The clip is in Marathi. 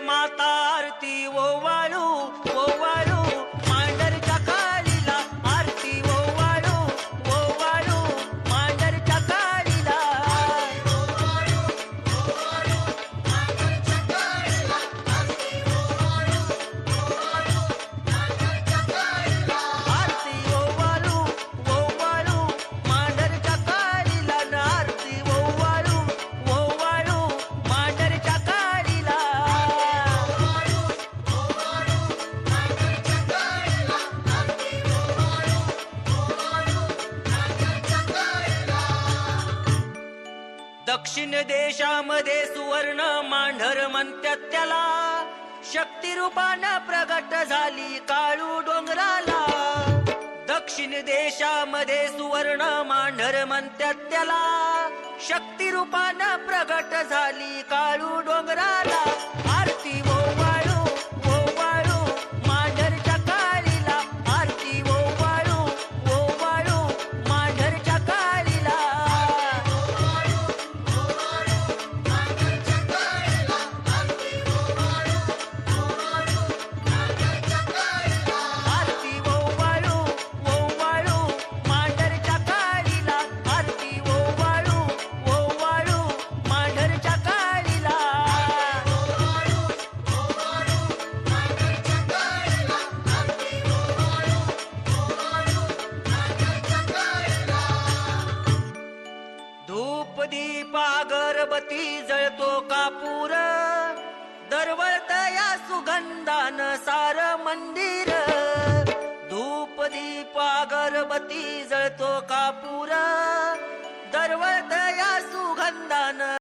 মা दक्षिण देशामध्ये सुवर्ण मांढर म्हणतात त्याला. शक्तिरूपानं प्रगट झाली काळू डोंगराला. दक्षिण देशामध्ये सुवर्ण मांढर म्हणतात त्याला. शक्तिरूपानं प्रगट झाली काळू डोंगराला. दीपा अगरबती जळतो कापूर. दरवळत या सुगंधान सार मंदिर.